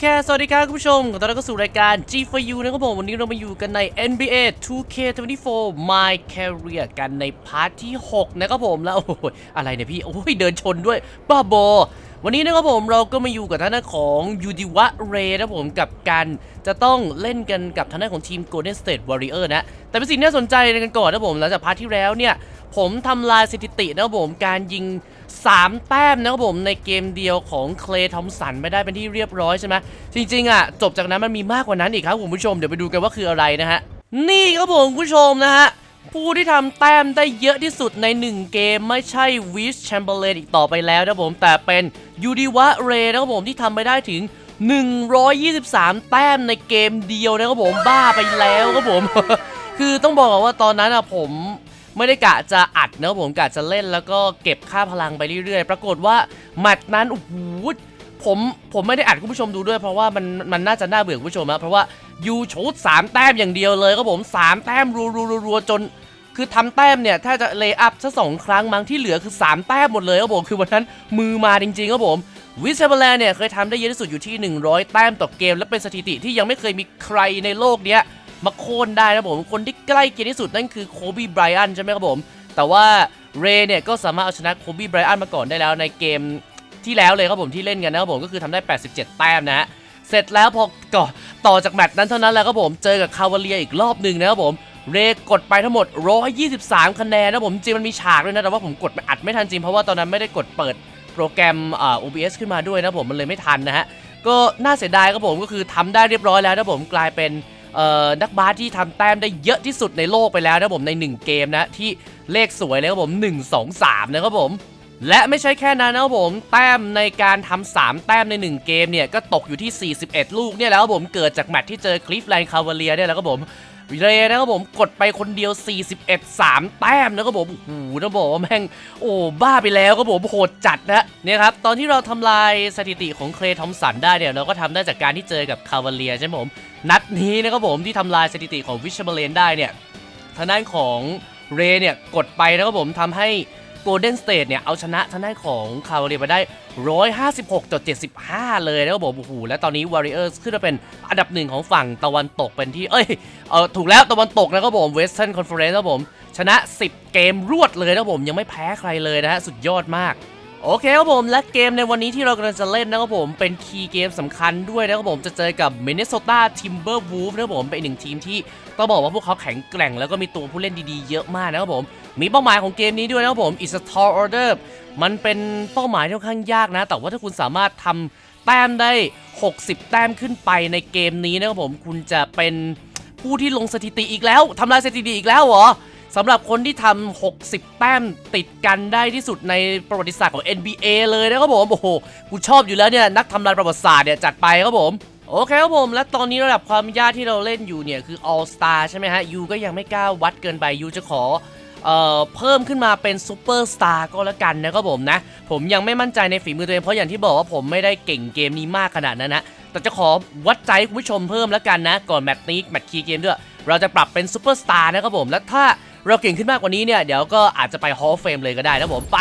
โอเค สวัสดีครับคุณผู้ชมขอต้อนรับเข้าสู่รายการ G for You นะครับผม วันนี้เรามาอยู่กันใน NBA 2K24 My Career กันในพาร์ทที่ 6 นะครับผมแล้วโอ้ยอะไรเนี่ยพี่ โอ้ย เดินชนด้วย บ้าบอ วันนี้นะครับผมเราก็มาอยู่กับทางด้านของยูดิวะเรนะครับผมกับการจะต้องเล่นกันกับทางด้านของทีม Golden State Warrior นะ แต่เป็นสิ่งที่น่าสนใจกันก่อนนะครับผมหลังจากพาร์ทที่แล้วเนี่ยผมทำลายสถิตินะครับผมการยิง 3 แต้มนะครับผมในเกมเดียวของเคลย์ทอมสันไปได้เป็นที่เรียบร้อยใช่ไหมจริงๆอะจบจากนั้นมันมีมากกว่านั้นอีกครับคุณผู้ชมเดี๋ยวไปดูกันว่าคืออะไรนะฮะนี่ครับผมคุณผู้ชมนะฮะผู้ที่ทำแต้มได้เยอะที่สุดใน 1 เกมไม่ใช่วิชแชมเบอร์เลนอีกต่อไปแล้วนะผมแต่เป็นยูดิวะเรนะครับผมที่ทำไปได้ถึง 123 แต้มในเกมเดียวนะครับผมบ้าไปแล้วครับผม คือต้องบอกว่าตอนนั้นอะผม ไม่ได้กะจะอัดนะผมกะจะเล่นแล้วก็เก็บค่าพลังไปเรื่อยๆ ปรากฏว่าแมตช์นั้นโอ้โหผมผมไม่ได้อัดคุณผู้ชมดูด้วยเพราะว่ามันมันน่าจะน่าเบื่อคุณผู้ชมนะเพราะว่ายูชูดสามแต้มอย่างเดียวเลยครับผมสามแต้มรัวๆๆจน คือทำแต้มเนี่ยถ้าจะเลย์อัพสักสองครั้งมั้งที่เหลือคือ3แต้มหมดเลยครับผมคือวันนั้นมือมาจริงๆครับผมวิสเซเบลเนี่ยเคยทำได้เยอะที่สุดอยู่ที่ 100 แต้มต่อเกม และเป็นสถิติที่ยังไม่เคยมีใครในโลกเนี้ย มาโค่นได้นะผม คนที่ใกล้เคียงที่สุดนั่นคือโคบีไบรอันใช่ไหมครับผม แต่ว่าเรเนี่ยก็สามารถเอาชนะโคบีไบรอันมาก่อนได้แล้วในเกมที่แล้วเลยครับผมที่เล่นกันนะครับผมก็คือทำได้ 87 แต้มนะฮะเสร็จแล้วพอก่อต่อจากแมตช์นั้นเท่านั้นแหล้วครับผมเจอกับคาวาเลียอีกรอบหนึ่งนะครับผมเรกดไปทั้งหมด 123 คะแนนนะผมจริงมันมีฉากด้วยนะ แต่ว่าผมกดอัดไม่ทันจริง เพราะว่าตอนนั้นไม่ได้กดเปิดโปรแกรมอ่า OBS ขึ้นมาด้วยนะผมมันเลยไม่ทันนะฮะ ก็น่าเสียดายครับผมก็คือทำได้เรียบร้อยแล้วนะผมกลายเป็น นักบาสที่ทำแต้มได้เยอะที่สุดในโลกไปแล้วนะผมใน 1 เกมนะที่เลขสวยเลยครับผม 1 2 3 นะครับผม และไม่ใช่แค่นั้นนะครับผม แต้มในการทำ3แต้มใน 1 เกมเนี่ย ก็ตกอยู่ที่ 41 ลูกเนี่ยแล้วครับผมเกิดจากแมตช์ที่เจอคลิฟแลนด์คาวาเลียเนี่ยแล้วครับผม เรย์นะครับผมกดไปคนเดียว 41 3 แต้มนะครับผมโอ้โหนะบอกว่าแม่งโอ้บ้าไปแล้วครับผมโหดจัดนะเนี่ยครับตอนที่เราทำลายสถิติของเคลทอมสันได้เนี่ยเราก็ทำได้จากการที่เจอกับคาวาเลียใช่ไหมผมนัดนี้นะครับผมที่ทำลายสถิติของวิชเบเลนได้เนี่ยทางด้านของเรเนี่ยกดไปนะครับผมทำให้ โกลเด้นสเตทเนี่ย เอาชนะทางด้านของคาวาเรียไปได้ 156ต่อ75 เลยนะครับผมโอ้โหและตอนนี้ Warriors ขึ้นมาเป็นอันดับหนึ่งของฝั่งตะวันตกเป็นที่ เอ้ยเออถูกแล้วตะวันตกนะครับผม Western Conference นะครับผม ชนะ 10 เกมรวดเลยนะครับผมยังไม่แพ้ใครเลยนะฮะสุดยอดมากโอเคครับผมและเกมในวันนี้ที่เรากำลังจะเล่นนะครับผมเป็นคีย์เกมสำคัญด้วยนะครับผมจะเจอกับ Minnesota Timberwolves นะครับผมเป็นหนึ่งทีมที่ ต้องบอกว่าพวกเขาแข็งแกร่งแล้วก็มีตัวผู้เล่นดีๆ เยอะมากนะครับผม มีเป้าหมายของเกมนี้ด้วยนะครับผม It's a tall order มันเป็นเป้าหมายที่ค่อนข้างยากนะ แต่ว่าถ้าคุณสามารถทำแต้มได้ 60 แต้มขึ้นไปในเกมนี้นะครับผม คุณจะเป็นผู้ที่ลงสถิติอีกแล้วทำลายสถิติอีกแล้วเหรอสำหรับคนที่ทำ 60 แต้มติดกันได้ที่สุดในประวัติศาสตร์ของ NBA เลยนะครับผม โอ้โห กูชอบอยู่แล้วเนี่ย นักทำลายประวัติศาสตร์เนี่ยจัดไปครับผม โอเคครับผมและตอนนี้ระดับความยากที่เราเล่นอยู่เนี่ยคือ All Star ใช่ไหมฮะยูก็ยังไม่กล้าวัดเกินไปยูจะขอเอ่อเพิ่มขึ้นมาเป็นซูเปอร์สตาร์ก็แล้วกันนะครับผมนะ ผมยังไม่มั่นใจในฝีมือตัวเอง เพราะอย่างที่บอกว่าผมไม่ได้เก่งเกมนี้มากขนาดนั้นนะ แต่จะขอวัดใจคุณผู้ชมเพิ่มแล้วกันนะ ก่อนแมตช์นี้แมตช์คีย์เกมด้วย เราจะปรับเป็นซูเปอร์สตาร์นะครับผม และถ้าเราเก่งขึ้นมากกว่านี้เนี่ย เดี๋ยวก็อาจจะไปฮอลเฟมเลยก็ได้นะผมไป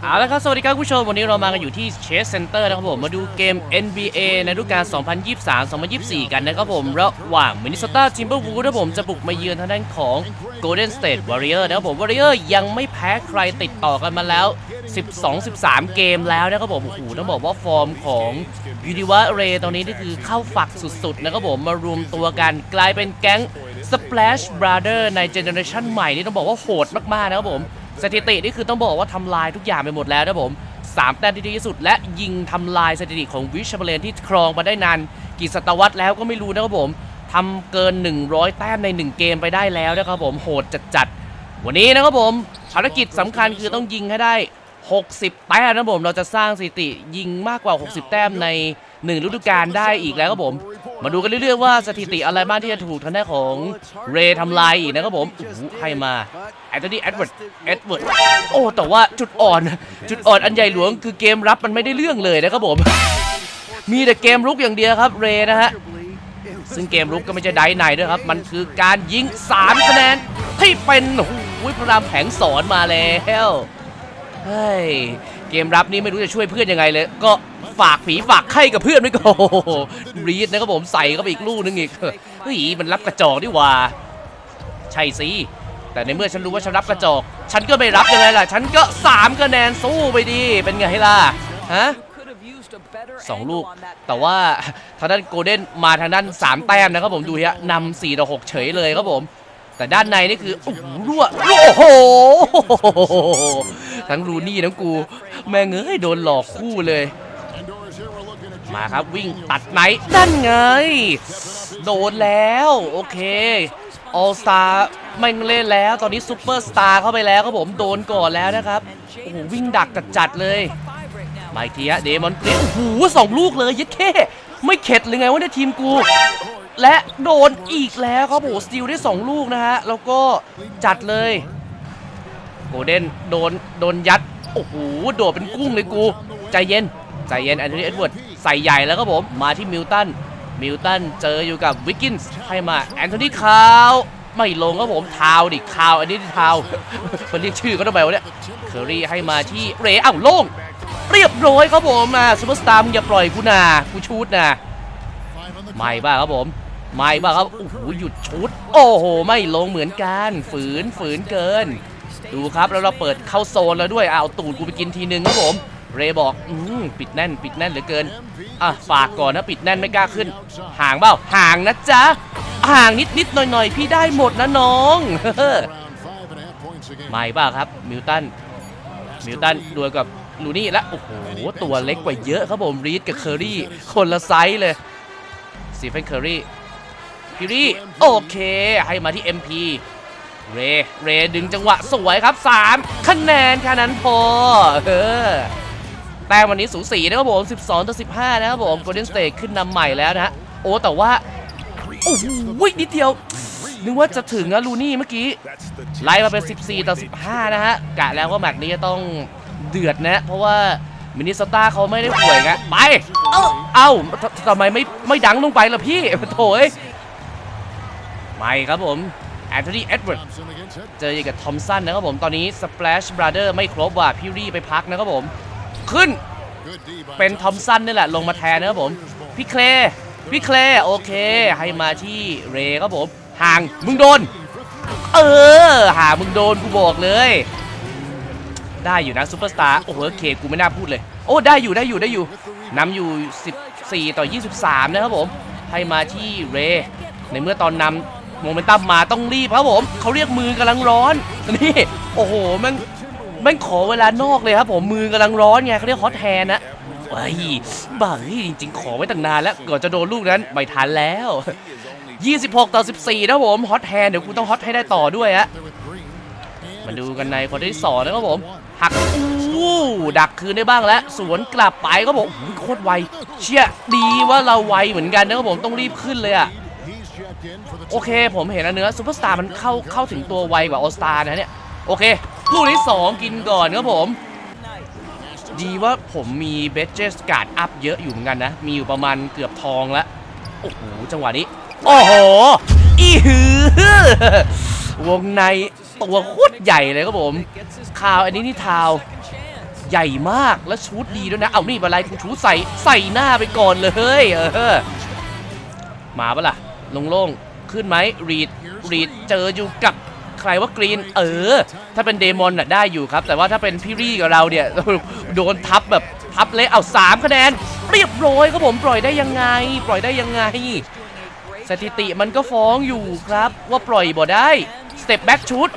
เอาละครับ สวัสดีครับผู้ชม วันนี้เรามากันอยู่ที่เชสเซ็นเตอร์นะครับผม มาดูเกม NBA ในฤดูกาล 2023-2024 กันนะครับผม ระหว่าง Minnesota Timberwolves นะครับผม จะบุกมาเยือนทางด้านของ Golden State Warrior นะครับผม Warrior ยังไม่แพ้ใครติดต่อกันมาแล้ว 12-13 เกมแล้วนะครับผม โอ้โห ต้องบอกว่าฟอร์มของ u n i v a r e ตอนนี้นี่คือเข้าฝักสุดๆนะครับผม มารวมตัวกันกลายเป็นแก๊ง Splash Brother ในเจเนอเรชันใหม่นี่ต้องบอกว่าโหดมากๆนะครับผม สถิตินี่คือต้องบอกว่าทำลายทุกอย่างไปหมดแล้วนะผม3แต้มที่ดีที่สุด และยิงทำลายสถิติของวิชเบเลนที่ครองมาได้นานกี่ศตวรรษแล้วก็ไม่รู้นะครับผมทำเกิน 100 แต้มใน 1 เกมไปได้แล้วนะครับผมโหดจัดๆวันนี้นะครับผมภารกิจสำคัญคือต้องยิงให้ได้ 60 แต้มนะครับผมเราจะสร้างสถิติยิงมากกว่า 60 แต้มใน 1 ฤดูกาลได้อีกแล้วครับผม มาดูกันเรื่อยๆว่าสถิติอะไรบ้างที่จะถูกทางด้านของเรย์ทำลายอีกนะครับผมโอ้โหให้มาแอนโทนีแอดเวิร์ดแอดเวิร์ดโอ้แต่ว่าจุดอ่อน จุดอ่อนอันใหญ่หลวงคือเกมรับมันไม่ได้เรื่องเลยนะครับผม มีแต่เกมรุกอย่างเดียวครับเรย์นะฮะซึ่งเกมรุกก็ไม่ใช่ได้ไนด้วยครับ มันคือการยิง3คะแนนให้เป็นโอ้โหพระรามแผงสอนมาแล้วเฮ้ยเกมรับนี้ไม่รู้จะช่วยเพื่อนยังไงเลย ก็ ฝากผีฝากไข้กับเพื่อนไว้ก่อนรีดนะครับผมใส่เข้าไปอีกลูกนึงอีกเฮ้ยมันรับกระจอกดีว่าใช่สิแต่ในเมื่อฉันรู้ว่าฉันรับกระจอก ฉันก็ไม่รับยังไงล่ะ ฉันก็สามคะแนนสู้ไปดี เป็นไงล่ะ ฮะสองลูก แต่ว่าทางด้านโกลเด้นมาทางด้านสามแต้มนะครับผมดูฮะนำสี่ต่อหกเฉยเลยครับผม แต่ด้านในนี่คือโอ้โหรั่วรั่วโอ้โห ทั้งรูนี่ทั้งกู แม่งเอ้ยโดนหลอกคู่เลย มาครับวิ่งตัดไหนนั่นไง โดนแล้ว โอเคออลสตาร์ไม่เล่นแล้ว ตอนนี้ซูเปอร์สตาร์เข้าไปแล้วครับผมโดนก่อนแล้วนะครับ โอ้โห วิ่งดักจัดๆเลยมาอีกทีฮะเดมอนเกรโอ้โหสองลูกเลยยัดเข้ไม่เข็ดเลยไงวะเนี่ยทีมกู และโดนอีกแล้วครับโอ้สติลได้ 2 ลูกนะฮะ แล้วก็จัดเลยโกลเด้นโดนโดนยัด โอ้โห โดดเป็นกุ้งเลยกู ใจเย็น ใจเย็นแอนโทนีเอ็ดเวิร์ด ใส่ใหญ่แล้วครับผมมาที่มิลตันมิลตันเจออยู่กับวิกกินส์ให้มาแอนโทนีคาวไม่ลงครับผมทาวดิคาวอันนี้ทาวมันเรียกชื่อเขาทำไมวะเนี่ยเคอรี่ให้มาที่เรอ้าวโล่งเรียบร้อยครับผมอะซูเปอร์สตาร์มึงอย่าปล่อยกูนะกูชูดนะไม่บ้าครับผมไม่บ้าครับโอ้โหหยุดชุด โอ้โห ไม่ลงเหมือนกันฝืนฝืนเกิน ดูครับแล้วเราเปิดเข้าโซนแล้วด้วยเอาตูดกูไปกินทีนึงครับผม เรบอกอืมปิดแน่น ปิดแน่นเหลือเกิน อะฝากก่อนนะปิดแน่นไม่กล้าขึ้น ห่างเปล่าห่างนะจ๊ะ ห่างนิดนิดหน่อยหน่อยพี่ได้หมดนะน้องไม่บ้าครับมิลตันมิลตันดวลกับลูนี่และโอ้โหตัวเล็กกว่าเยอะครับผมรีดกับเคอรี่ คนละไซส์เลยซีเฟนเคอรี่คิรี่โอเค ให้มาที่ MP เร เรดึงจังหวะสวยครับ 3 คะแนนแค่นั้นพอเออ แต้มวันนี้สูสีนะครับผม 12ต่อ15 นะครับผม Golden State ขึ้นนำใหม่แล้วนะฮะโอ้แต่ว่าโอ้โหนิดเดียว นึกว่าจะถึงนะลูนี่เมื่อกี้ ไล่มาเป็น 14 ต่อ 15 นะฮะกะแล้วว่าแมตช์นี้จะต้องเดือดนะ เพราะว่ามินนิโซตาเขาไม่ได้ห่วยไงไป เอ้าเอ้าทำไมไม่ไม่ดังลงไปล่ะพี่โถ่เอ้ยไม่ครับผมแอนโทนีเอ็ดเวิร์ดเจออยู่กับทอมสันนะครับผม ตอนนี้สเปลชบราเดอร์ไม่ครบว่ะพี่รี่ไปพักนะครับผม ขึ้น เป็นทอมสันนี่แหละลงมาแทนนะครับผม พี่เคลพี่เคลโอเค ให้มาที่เรครับผม ห่างมึงโดน เออหามึงโดนกูบอกเลย ได้อยู่นะซูเปอร์สตาร์โอ้โหเคกูไม่น่าพูดเลย โอ้ได้อยู่ได้อยู่ได้อยู่นำอยู่ 14 ต่อ 23 นะครับผม ให้มาที่เร ในเมื่อตอนนำโมเมนตัมมาต้องรีบครับผม เขาเรียกมือกำลังร้อน นี่ โอ้โหม่ง แม่งขอเวลานอกเลยครับผมมือกำลังร้อนไงเขาเรียกฮอตแฮนนะเฮ้บ้าจริงๆ ขอไว้ตั้งนานแล้วก่อนจะโดนลูกนั้นไม่ทันแล้ว 26 ต่อ 14 นะผมฮอตแฮนเดี๋ยวกูต้องฮอตให้ได้ต่อด้วยฮะมาดูกันในคนที่สองนะครับผม หักอู้ดักคืนได้บ้างแล้ว สวนกลับไปครับอ้โหโคตรไว เชี่ยดีว่าเราไวเหมือนกันนะครับผมต้องรีบขึ้นเลยอะโอเค ผมเห็นแล้วเนื้อซูเปอร์สตาร์มันเข้าเข้าถึงตัวไวกว่าออสตาร์นะเนี่ย โอเค ลูกที่2กินก่อนครับผม ดีว่าผมมีเบสเจสการ์ดอัพเยอะอยู่เหมือนกันนะ มีอยู่ประมาณเกือบทองแล้ว โอ้โห จังหวะนี้ โอ้โห อีหือ วงในตัวโคตรใหญ่เลยครับผมข่าวอันนี้นี่ทาวใหญ่มากแล้วชูดดีด้วยนะ เอานี่อะไรกูชูดใส่ใส่หน้าไปก่อนเลยเออมาปะล่ะลงโล่งขึ้นไหมรีดรีดเจออยู่กับ ใครว่ากรีนเออ ถ้าเป็นเดมอนน่ะได้อยู่ครับ แต่ว่าถ้าเป็นพี่รี่กับเราเนี่ยโดนทับแบบทับเละเอาสามคะแนนเรียบร้อยครับผมปล่อยได้ยังไง ปล่อยได้ยังไง สถิติมันก็ฟ้องอยู่ครับ ว่าปล่อยบ่ได้สเต็ปแบ็กชูด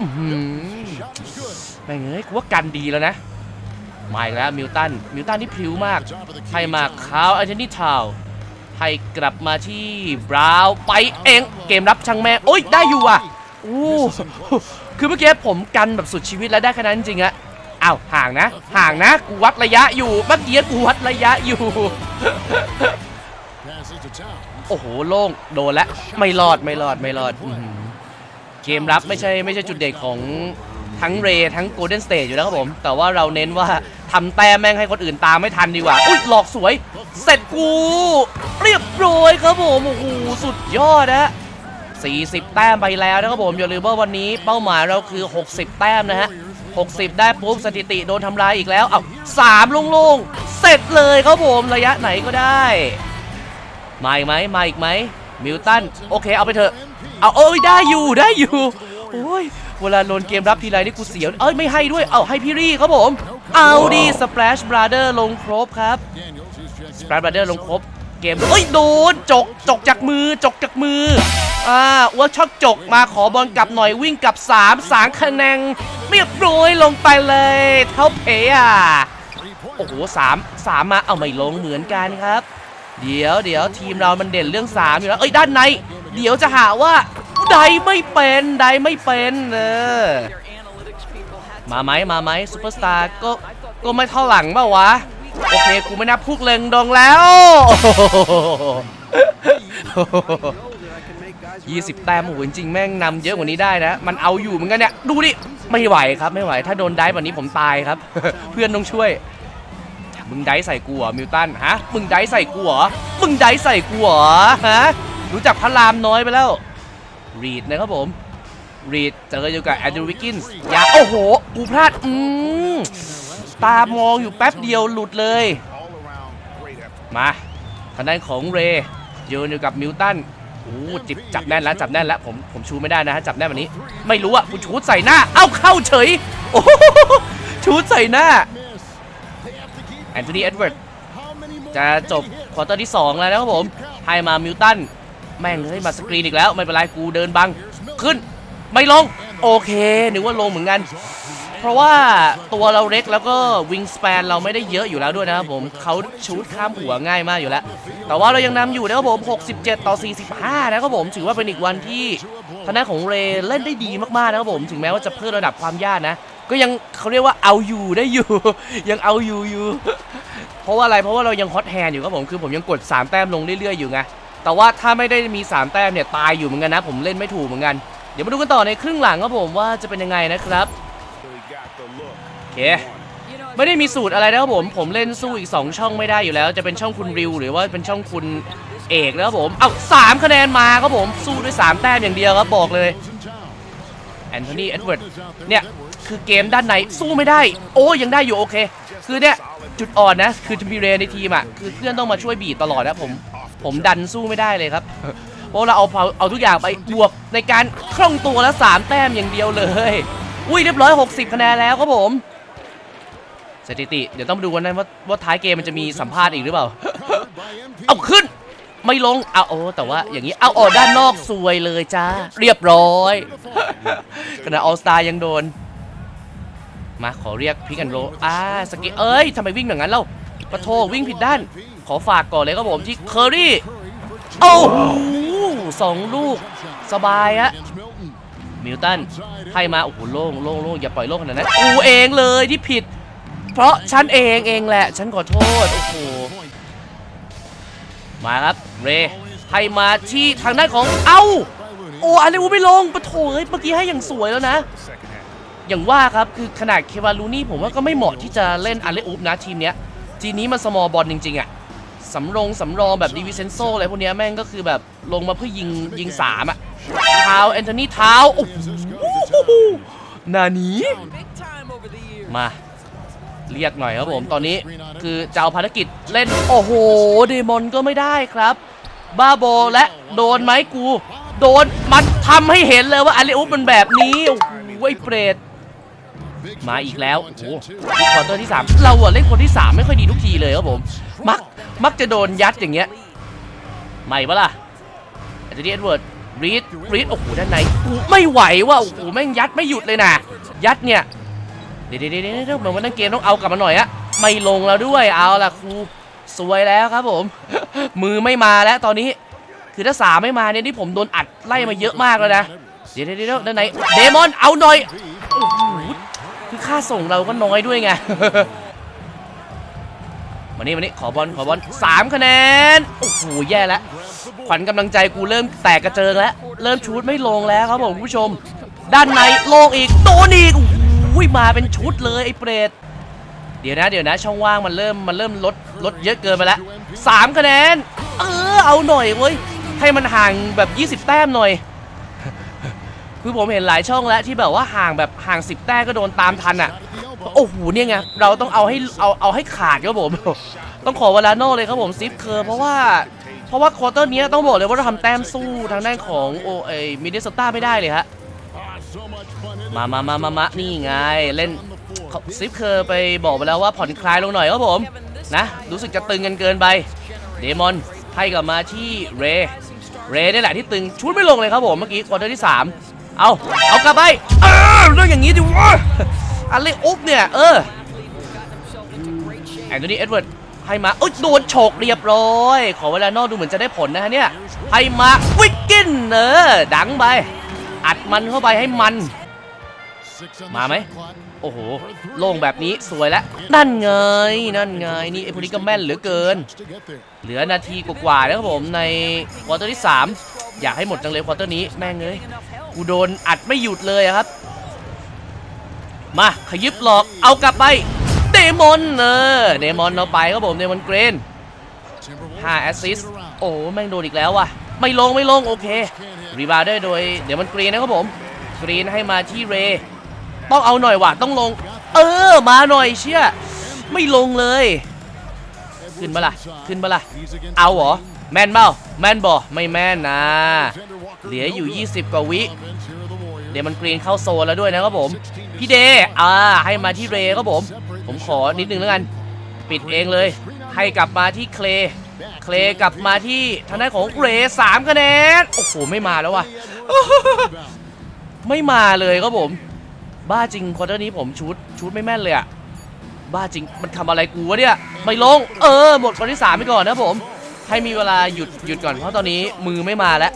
แม่งเอ้ยกูว่ากันดีแล้วนะมาอีกแล้วมิลตันมิลตันนี่พริ้วมากให้มาคาวอันเทนี่ทาวให้กลับมาที่บราวน์ไปเองเกมรับช่างแม่โอ้ยได้อยู่อะ อู้คือเมื่อกี้ผมกันแบบสุดชีวิตแล้วได้แค่นั้นจริงอะอ้าวห่างนะ ห่างนะ กูวัดระยะอยู่ เมื่อกี้กูวัดระยะอยู่ โอ้โห โล่ง โดนแล้ว ไม่รอด ไม่รอด ไม่รอด เกมรับไม่ใช่ไม่ใช่จุดเด่นของทั้งเรทั้งโกลเด้นสเตทอยู่แล้วครับผม แต่ว่าเราเน้นว่าทำแต้มแม่งให้คนอื่นตามไม่ทันดีกว่า อุ้ยหลอกสวย เสร็จกู เรียบร้อยครับผม โอ้โห สุดยอดนะ 40 แต้มไปแล้วนะครับผมอย่าลืมว่าวันนี้เป้าหมายเราคือ 60 แต้มนะฮะ 60 ได้ปุ๊บสถิติโดนทำลายอีกแล้วเอ้าสามโล่งเสร็จเลยครับผมระยะไหนก็ได้ มาอีกไหมมาอีกไหมมิลตันโอเคเอาไปเถอะ เอาเอ้ยได้อยู่ได้อยู่โอ้ยเวลาโดนเกมรับทีไรนี่กูเสียวเอ้ยไม่ให้ด้วยเอาให้พี่รี่ครับผม เอาดิสเปลชบราเดอร์ลงครบครับสเปลชบราเดอร์ลงครบเกมเอ้ยโดนจกจกจากมือจกจากมือ อ่าอ้ว่าชอบจกมาขอบอลกลับหน่อยวิ่งกลับ3สางคะแนนเรียบร้อยลงไปเลย เท่าเพอะโอ้โหสามสามมาเอาไม่ลงเหมือนกันครับ เดี๋ยวเดี๋ยวทีมเรามันเด่นเรื่อง3อยู่แล้วเอ้ยด้านใน เดี๋ยวจะหาว่าใดไม่เป็นใดไม่เป็นเออมาไหมมาไหมซูเปอร์สตาร์ก็ก็ไม่เท่าหลังเปล่าวะ โอเค กูไม่นับพุกเลงดองแล้ว ยี่สิบแต้มโอ้โหจริงๆแม่งนำเยอะกว่านี้ได้นะ มันเอาอยู่เหมือนกันเนี่ย ดูดิ ไม่ไหวครับไม่ไหว ถ้าโดนได้แบบนี้ผมตายครับ เพื่อนต้องช่วย มึงได้ใส่กูเหรอมิวตันฮะ มึงได้ใส่กูเหรอ มึงได้ใส่กูเหรอฮะ รู้จักพระรามน้อยไปแล้ว รีดนะครับผม รีดเจออยู่กับแอนดรูวิกกินส์อย่าโอ้โห กูพลาด อืมตามองอยู่แป๊บเดียวหลุดเลย มาทางด้านของเรย์ยืนอยู่กับมิวตัน โอ้จิบจับแน่นแล้วจับแน่นแล้วผมผมชูไม่ได้นะฮะจับแน่นแบบนี้ ไม่รู้อะกูชูใส่หน้า เอ้าเข้าเฉยโอ้โหชูใส่หน้าแอนโทนีเอ็ดเวิร์ดจะจบควอเตอร์ที่ 2 แล้วนะครับผมให้มามิลตันแม่งเลยมาสกรีนอีกแล้ว ไม่เป็นไรกูเดินบัง ขึ้นไม่ลง โอเคนึกว่าลงเหมือนกัน เพราะว่าตัวเราเล็กแล้วก็วิงส p ปนเราไม่ได้เยอะอยู่แล้วด้วยนะครับผมเขาชูดข้ามหัวง่ายมากอยู่แล้ว แต่ว่าเรายังนำอยู่นะครับผม 67 ต่อ 45 นะครับผม ถือว่าเป็นอีกวันที่ทางด้านของเรเล่นได้ดีมากๆนะครับผม ถึงแม้ว่าจะเพิ่มระดับความยากนะ ก็ยังเขาเรียกว่าเอาอยู่ได้อยู่ ยังเอาอยู่อยู่เพราะว่าอะไรเพราะว่าเรายังฮอตแฮนด์อยู่ครับผมคือผมยังกด 3 แต้มลงเรื่อยๆอยู่ไงแต่ว่าถ้าไม่ได้มี 3 แต้มเนี่ยตายอยู่เหมือนกันนะ ผมเล่นไม่ถูกเหมือนกันเดี๋ยวมาดูกันต่อในครึ่งหลังครับผมว่าจะเป็นยังไงนะครับ เค ไม่ได้มีสูตรอะไรนะครับผม ผมเล่นสู้อีก 2 ช่องไม่ได้อยู่แล้ว จะเป็นช่องคุณริว หรือว่าเป็นช่องคุณเอกนะครับผม เอาสามคะแนนมาครับผม สู้ด้วย 3 แต้มอย่างเดียวครับบอกเลยแอนโทนีเอ็ดเวิร์ดเนี่ย คือเกมด้านในสู้ไม่ได้ โอ้ยังได้อยู่โอเค คือเนี่ย จุดอ่อนนะ คือจะมีเรย์ในทีมอะ คือเพื่อนต้องมาช่วยบีตลอดนะผม ผมดันสู้ไม่ได้เลยครับเพราะเราเอาเอาเอาทุกอย่างไปบวกในการคล่องตัวแล้ว3แต้มอย่างเดียวเลย อุ้ยเรียบร้อย 60 คะแนนแล้วครับผม สถิติ เดี๋ยวต้องมาดูกันนะว่าว่าท้ายเกมมันจะมีสัมภาษณ์อีกหรือเปล่า เอาขึ้น ไม่ลงเอาโอ้แต่ว่าอย่างนี้เอาออกด้านนอกสวยเลยจ้า เรียบร้อยขณะออสตายังโดน มาขอเรียกพิกันโรอ่าสกิเอ้ยทำไมวิ่งอย่างนั้นเล่าปะโทวิ่งผิดด้าน ขอฝากก่อนเลยครับผมที่เคอรี่โอ้โหสองลูก สบายอะมิลตันให้มา โอ้โหโล่งโล่งโล่งอย่าปล่อยโล่งขนาดนั้นกูเองเลยที่ผิด เพราะฉันเองเองแหละ ฉันขอโทษ โอ้โห มาครับ เรให้มาที่ทางด้านของ เอ้า โอ้อะไรวะไม่ลงปะโถเอ้ยเมื่อกี้ให้อย่างสวยแล้วนะ อย่างว่าครับคือขนาดเควาลูนี่ผมว่าก็ไม่เหมาะที่จะเล่นอาเลอุปนะทีมเนี้ย ทีนี้มันสมอลบอลจริงๆอะสำรองสำรองแบบดิวิเซนโซอะไรพวกเนี้ยแม่งก็คือแบบลงมาเพื่อยิงยิงสามอะเท้าแอนโทนีเท้าโอ้โหนานี้มา เรียกหน่อยครับผมตอนนี้คือจะเอาภารกิจเล่นโอ้โหเดมอนก็ไม่ได้ครับ บ้าบอและโดนไหมกู โดนมันทำให้เห็นเลยว่าอาเลอุปมันแบบนี้โอ้โหไอ้เปรตมาอีกแล้วโอ้โหนี่ควอเตอร์ที่ 3 เราอะเล่นคนที่ 3 ไม่ค่อยดีทุกทีเลยครับผม มักมักจะโดนยัดอย่างเงี้ยไม่ปะล่ะแอนโทนีเอ็ดเวิร์ดรีดรีดโอ้โหด้านในกูไม่ไหวว่ะโอ้โหแม่งยัดไม่หยุดเลยนะยัดเนี่ย เดี๋ยวเดี๋ยวเดี๋ยวเหมือนว่าตั้งเกมต้องเอากลับมาหน่อยอะไม่ลงแล้วด้วยเอาล่ะครูสวยแล้วครับผม มือไม่มาแล้วตอนนี้ คือถ้าสามไม่มาเนี่ยนี่ผมโดนอัดไล่มาเยอะมากเลยนะเดี๋ยวเดี๋ยวเดี๋ยวด้านในเดมอนเอาหน่อยโอ้โหคือค่าส่งเราก็น้อยด้วยไงมานี่มานี่ขอบอลขอบอลสามคะแนนโอ้โหแย่แล้วขวัญกำลังใจกูเริ่มแตกกระเจิงแล้ว เริ่มชูดไม่ลงแล้วครับผมผู้ชม ด้านในโลงอีกโดนอีก อ้โหมาเป็นชุดเลยไอ้เปรตเดี๋ยวนะเดี๋ยวนะ ช่องว่างมันเริ่มมันเริ่มลดลดเยอะเกินไปแล้วสามคะแนน เออเอาหน่อยเว้ยให้มันห่างแบบ 20 แต้มหน่อย คือผมเห็นหลายช่องแล้วที่แบบว่าห่างแบบห่าง 10 แต้มก็โดนตามทันอะโอ้โหเนี่ยไงเราต้องเอาให้เอาเอาให้ขาดครับผม ต้องขอเวลาโน่เลยครับผมซิฟเคอร์เพราะว่าเพราะว่าควอเตอร์นี้ต้องบอกเลยว่าเราทำแต้มสู้ทางด้านของโอเอมินนิโซตาไม่ได้เลยฮะ มามามามามานี่ไง เล่นซิฟเคอร์ไปบอกไปแล้วว่าผ่อนคลายลงหน่อยครับผม นะ รู้สึกจะตึงกันเกินไป เดมอนให้กลับมาที่เร เรนี่แหละที่ตึงชุดไม่ลงเลยครับผมเมื่อกี้ควอเตอร์ที่ 3 เอาเอากลับไปเออเรื่องอย่างนี้ดิวะอะไรอุ๊บเนี่ย เออแอนโทนีเอ็ดเวิร์ดให้มาเอ้ยโดนฉกเรียบร้อย ขอเวลานอกดูเหมือนจะได้ผลนะฮะเนี่ยให้มาวิกกินเออดังไป อัดมันเข้าไปให้มัน มาไหมโอ้โห โล่งแบบนี้สวยแล้วนั่นไง นั่นไง นี่ไอ้พวกนี้ก็แม่นเหลือเกิน เหลือนาทีกว่าๆนะครับผมในควอเตอร์ที่ 3 อยากให้หมดจังเลยควอเตอร์นี้แม่งเลยกูโดนอัดไม่หยุดเลยอะครับ มาขยิบหลอกเอากลับไป เดมอนเออเดมอนเอาไปครับผมเดมอนเกรน5แอสซิสต์โอ้แม่งโดนอีกแล้วว่ะ ไม่ลงไม่ลงโอเค รีบาวด์ได้โดยเดมอนกรีนนะครับผมกรีนให้มาที่เร ต้องเอาหน่อยว่ะต้องลง เออมาหน่อยเชี่ยไม่ลงเลย ขึ้นมาล่ะขึ้นมาล่ะเอาเหรอแมนเปล่าแมนบ่ไม่แมนนะ เหลืออยู่ 20 กว่าวิเดมันกรีนเข้าโซนแล้วด้วยนะครับผม พี่เดอ่าให้มาที่เรครับผม ผมขอนิดนึงแล้วกัน ปิดเองเลย ให้กลับมาที่เคลเคลกลับมาที่ทางด้านของเรสามคะแนน โอ้โห ไม่มาแล้วว่ะ ไม่มาเลยครับผม บ้าจริงควอเตอร์นี้ผมชูดชูดไม่แม่นเลยอะบ้าจริงมันทำอะไรกูวะเนี่ย ไม่ลง เออ หมดคนที่3ไปก่อนนะผม ให้มีเวลาหยุดหยุดก่อนเพราะตอนนี้มือไม่มาแล้ว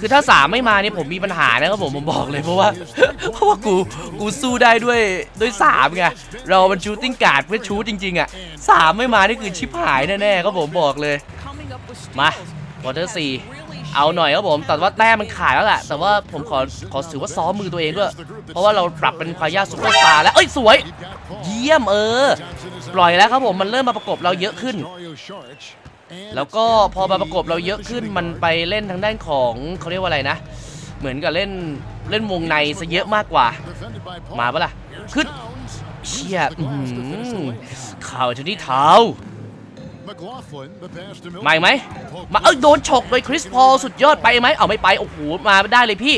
คือถ้า3ไม่มาเนี่ยผมมีปัญหานะครับผมผมบอกเลยเพราะว่าเพราะว่ากูกูสู้ได้ด้วยด้วย3ไงเรามันชูตติ้งการ์ดเพื่อชูจริง ๆอะ3ไม่มานี่คือชิบหายแน่ๆครับผมบอกเลย มาควอเตอร์สี่ เอาหน่อยครับผม แต่ว่าแต้มมันขาดแล้วแหละ แต่ว่าผมขอขอถือว่าซ้อมมือตัวเองด้วย เพราะว่าเราปรับเป็นควายาซุปเปอร์สตาร์แล้ว เอ้ยสวย เยี่ยมเออ ปล่อยแล้วครับผม มันเริ่มมาประกบเราเยอะขึ้น แล้วก็พอมาประกบเราเยอะขึ้น มันไปเล่นทางด้านของเขาเรียกว่าอะไรนะ เหมือนกับเล่นเล่นวงในซะเยอะมากกว่า มาปะล่ะ ขึ้นเชี่ยอื้อหือข่าวชนิดเท้า มาอีกไหมมาเอ้ยโดนฉกโดยคริสพอลสุดยอดไปไหมเอาไม่ไปโอ้โหมาได้เลยพี่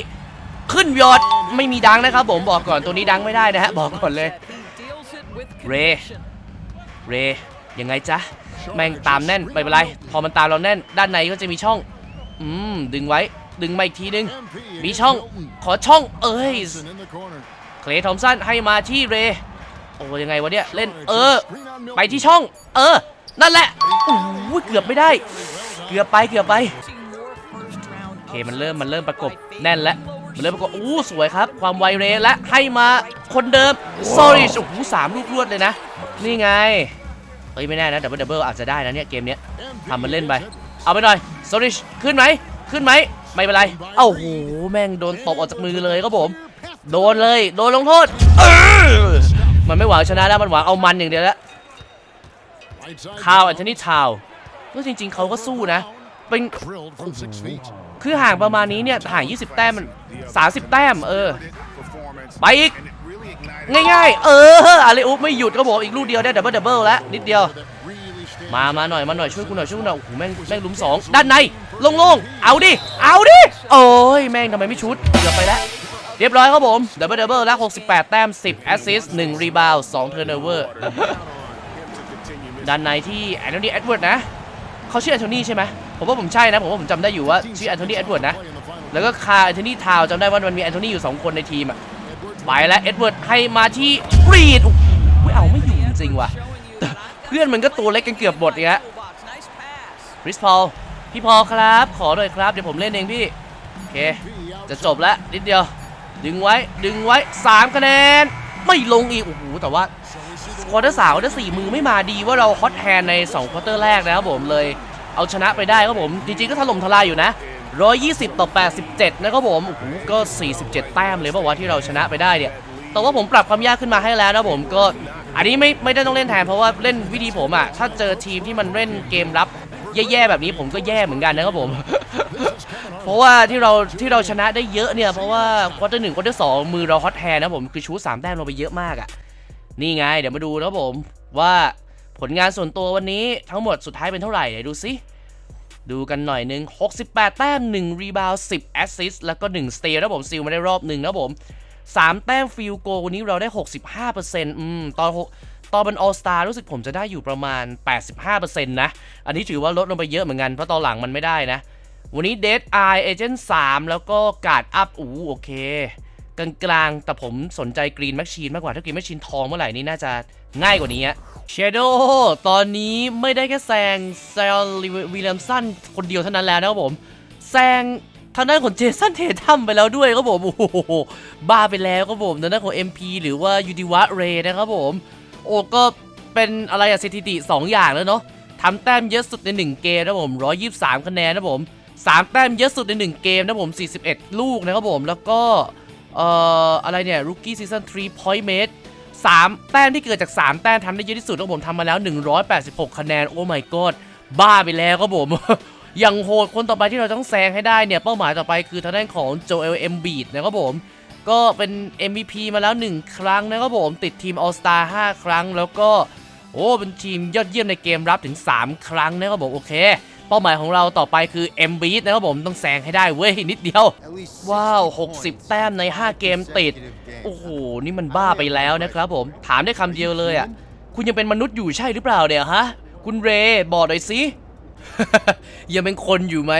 ขึ้นยอดไม่มีดังนะครับ ผมบอกก่อนตัวนี้ดังไม่ได้นะฮะบอกก่อนเลยเรเรยังไงจ๊ะแม่งตามแน่นไม่เป็นไรพอมันตามเราแน่น ด้านในก็จะมีช่อง อืมดึงไว้ดึงมาอีกทีนึง มีช่องขอช่องเอ้ยเคลย์ทอมสันให้มาที่เรโอ้ยังไงวะเนี่ยเล่นเออ ไปที่ช่อง เออ นั่นแหละโอ้โหเกือบไม่ได้ เกือบไปเกือบไปโอเคมันเริ่มมันเริ่มประกบแน่นแล้วมันเริ่มประกบอู้สวยครับ ความไวเรและให้มาคนเดิม s o r r y โอ้โหสามลูกรวดเลยนะ นี่ไงเฮ้ยไม่แน่นะดับเบิลดับเบิลอาจจะได้นะเนี่ยเกมเนี้ยทำมันเล่นไป เอาไปหน่อย s o r r y ขึ้นไหมขึ้นไหมไม่เป็นไร เอ้าโหแม่งโดนตบออกจากมือเลยครับผม โดนเลย โดนลงโทษ มันไม่หวังชนะแล้วมันหวังเอามันอย่างเดียวแล้ว ข้าวแอนโทนีทาวก็จริง ๆเขาก็สู้นะ เป็นคือห่างประมาณนี้เนี่ยห่าง 20 แต้มมัน 30 แต้มเออ ไปอีก ง่ายๆ เอออาริอุปไม่หยุดก็บอกอีกลูกเดียวได้ดับเบิลดับเบิลแล้ว นิดเดียว มามาหน่อยมาหน่อยช่วยกูหน่อยช่วยกูหน่อยโอ้โหแม่งแม่งลุมสองด้านในโล่งเอาดิ เอาดิ โอ้ย แม่งทำไมไม่ชุดเกือบไปแล้ว เรียบร้อยครับผมดับเบิลดับเบิลแล้ว 68 แต้ม 10 แอสซิสต์1รีบาวด์2เทอร์เนเวอร์ ด้านในที่แอนโทนีเอ็ดเวิร์ดนะเขาชื่อแอนโทนีใช่ไหมผมว่าผมใช่นะผมว่าผมจำได้อยู่ว่าชื่อแอนโทนีเอ็ดเวิร์ดนะแล้วก็คาแอนโทนีทาวจำได้ว่ามันมีแอนโทนีอยู่ 2 คนในทีมอะไปแล้วเอ็ดเวิร์ดให้มาที่รีดโอ้โหเอาไม่อยู่จริงว่ะเพื่อนมันก็ตัวเล็กกันเกือบหมดเนี่ยบริสพอลพี่พอครับ ขอหน่อยครับ เดี๋ยวผมเล่นเองพี่ โอเค จะจบแล้วนิดเดียว ดึงไว้ ดึงไว้ 3 คะแนน ไม่ลงอีก โอ้โห แต่ว่า ควอเตอร์สามควอเตอร์สี่มือไม่มาดีว่าเราฮอตแฮนใน2ควอเตอร์แรกนะครับผมเลยเอาชนะไปได้ครับผมจริงๆก็ถล่มทลายอยู่นะ 120 ต่อ 87 นะครับผมโอ้โหก็ 47 แต้มเลยเมื่อวานที่เราชนะไปได้เนี่ยแต่ว่าผมปรับความยากขึ้นมาให้แล้วนะผมก็อันนี้ไม่ไม่ได้ต้องเล่นแทนเพราะว่าเล่นวิธีผมอะถ้าเจอทีมที่มันเล่นเกมรับแย่ๆแบบนี้ผมก็แย่เหมือนกันนะครับผม เพราะว่าที่เราที่เราชนะได้เยอะเนี่ยเพราะว่าควอเตอร์หนึ่งควอเตอร์สองมือเราฮอตแฮนนะผมคือชูสามแต้มเราไปเยอะมากอะ่ะ นี่ไง เดี๋ยวมาดูนะครับผมว่าผลงานส่วนตัววันนี้ทั้งหมดสุดท้ายเป็นเท่าไหร่เดี๋ยวดูสิดูกันหน่อยหนึง 68 แต้ม 1 รีบาวด์10 แอสซิสแล้วก็ 1 สเตลนะผมซิลมาได้รอบหนึ่งนะผม 3 แต้มฟิลโกวันนี้เราได้ 65%อืมตอนตอนเป็นออสตารู้สึกผมจะได้อยู่ประมาณ 85%นะ อันนี้ถือว่าลดลงไปเยอะเหมือนกัน เพราะตอนหลังมันไม่ได้นะ วันนี้ Dead Eye Agent 3แล้วก็การ์ดอัพอู้โอเค กลางๆ แต่ผมสนใจกรีนแมชชีนมากกว่า ถ้ากรีนแมชชีนทองเมื่อไหร่นี่น่าจะง่ายกว่านี้เชโดตอนนี้ไม่ได้แค่แซงแซลวิลเลมสันคนเดียวเท่านั้นแล้วนะครับผมแซงทางด้านของเจสันเททัมไปแล้วด้วยครับผมโอ้โหบ้าไปแล้วครับผมทางด้านของ MP หรือว่ายูดิวะเรนะครับผม โอ้ก็เป็นอะไรอะสถิติ 2 อย่างแล้วเนาะทำแต้มเยอะสุดใน 1 เกมนะผม 123 คะแนนนะผม 3 แต้มเยอะสุดใน 1 เกมนะผม 41 ลูกนะครับผม แล้วก็ เอ่ออะไรเนี่ย Rookie Season 3 Point Mate 3แต้มที่เกิดจาก 3 แต้มทำได้เยอะที่สุดแล้วผมทำมาแล้ว 186 คะแนน โอ้ my god บ้าไปแล้วครับผมยังโหดคนต่อไปที่เราต้องแซงให้ได้เนี่ย เป้าหมายต่อไปคือทางด้านของโจเอลเอ็มบีดนะครับผม ก็เป็น MVP มาแล้ว 1 ครั้งนะครับผม ติดทีม All Star 5ครั้งแล้วก็ โอ้ เป็นทีมยอดเยี่ยมในเกมรับถึง 3 ครั้งนะครับผม โอเค เป้าหมายของเราต่อไปคือ m b นะครับผมต้องแซงให้ได้เว้ยนิดเดียว ว้าว 60 แต้มใน 5 เกมติด โอ้โห นี่มันบ้าไปแล้วนะครับผม ถามได้คำเดียวเลยอะ คุณยังเป็นมนุษย์อยู่ใช่หรือเปล่าเนี่ยฮะ คุณเรย์บอกหน่อยสิ ยังเป็นคนอยู่ไหม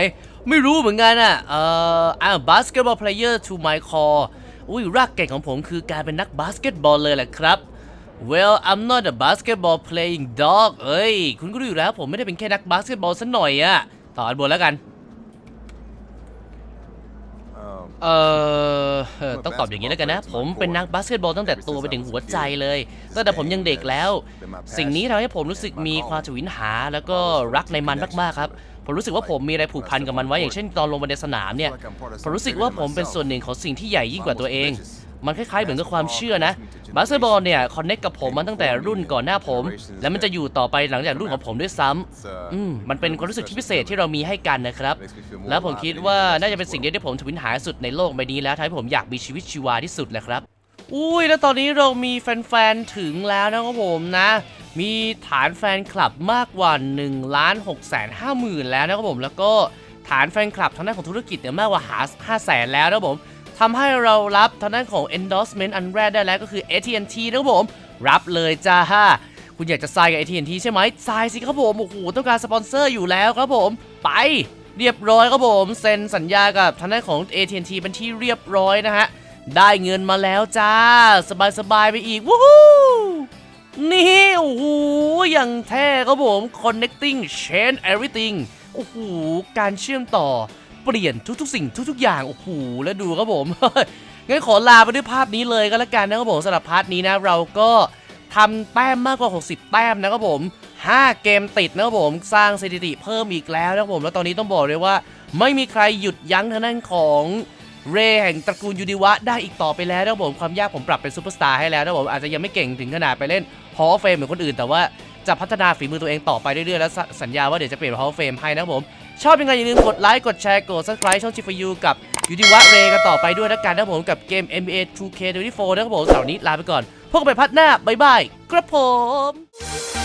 ไม่รู้เหมือนกันอะ เอ่อ I'm a basketball player to my core อุ้ยรากเก่งของผมคือการเป็นนักบาสเกตบอลเลยแหละครับ Well I'm not a basketball playing dog เอ้ย คุณก็รู้อยู่แล้วผมไม่ได้เป็นแค่นักบาสเกตบอลซะหน่อยอะต่ออันบนแล้วกัน เอ่อเอ่อต้องตอบอย่างนี้แล้วกันนะ ผมเป็นนักบาสเกตบอลตั้งแต่ตัวไปถึงหัวใจเลยตั้งแต่ผมยังเด็กแล้ว สิ่งนี้ทำให้ผมรู้สึกมีความทวินหา แล้วก็รักในมันมากๆครับ ผมรู้สึกว่าผมมีอะไรผูกพันกับมันไว้อย่างเช่นตอนลงไปในสนามเนี่ย ผมรู้สึกว่าผมเป็นส่วนหนึ่งของสิ่งที่ใหญ่ยิ่งกว่าตัวเอง มันคล้ายๆเหมือนกับความเชื่อนะบาสเกตบอลเนี่ยคอนเน็กกับผมมาตั้งแต่รุ่นก่อนหน้าผม และมันจะอยู่ต่อไปหลังจากรุ่นของผมด้วยซ้ำอืมมันเป็นความรู้สึกที่พิเศษที่เรามีให้กันนะครับ แล้วผมคิดว่าน่าจะเป็นสิ่งเดียวที่ผมทวินหาสุดในโลกใบนี้แล้วทำให้ผมอยากมีชีวิตชีวาที่สุดแหละครับอุ้ยแล้วตอนนี้เรามีแฟนๆถึงแล้วนะครับผมนะ มีฐานแฟนคลับมากกว่า1ล้าน6แสน5หมื่นแล้วนะครับผมแล้วก็ฐานแฟนคลับทางด้านของธุรกิจเนี่ยมากกว่าหา5แสนแล้วนะครับผม ทำให้เรารับทางด้านของ endorsement อันแรกได้แล้วก็คือ AT&T นะครับผม รับเลยจ้าคุณอยากจะไซน์กับ AT&T ใช่ไหมไซน์สิครับผมโอ้โหต้องการสปอนเซอร์อยู่แล้วครับผมไปเรียบร้อยครับผมเซ็นสัญญากับทางด้านของ AT&T เป็นที่เรียบร้อยนะฮะได้เงินมาแล้วจ้า สบายๆไปอีกวู้ฮู้นี่โอ้โหอย่างแท้ครับผม connecting change everything โอ้โหการเชื่อมต่อ เปลี่ยนทุกๆ สิ่งทุกๆ อย่าง โอ้โห แล้วดูครับผม งั้นขอลาไปด้วยภาพนี้เลยก็แล้วกันนะครับผมสำหรับพาร์ทนี้นะ เราก็ทำแต้มมากกว่า 60 แต้มนะครับผม 5 เกมติดนะครับผม สร้างสถิติเพิ่มอีกแล้วนะครับผม แล้วตอนนี้ต้องบอกเลยว่า ไม่มีใครหยุดยั้งทางด้านของเรแห่งตระกูลยูดิวะได้อีกต่อไปแล้วนะครับผมความยากผมปรับเป็นซูเปอร์สตาร์ให้แล้วนะครับผมอาจจะยังไม่เก่งถึงขนาดไปเล่นฮอลเฟมเหมือนคนอื่น แต่ว่าจะพัฒนาฝีมือตัวเองต่อไปเรื่อยๆ และสสัญญาว่าเดี๋ยวจะเปลี่ยนฮอลเฟมให้นะครับผม ชอบยังไงอย่าลืมกดไลค์ กดแชร์ กด subscribe ช่องชิฟยูกับยูดิวะเรกันต่อไปด้วยนะกันนะครับผมกับเกม NBA 2K24 นะครับผมเสาร์นี้ลาไปก่อน พบกันใหม่พัดหน้า บ๊ายบาย ครับผม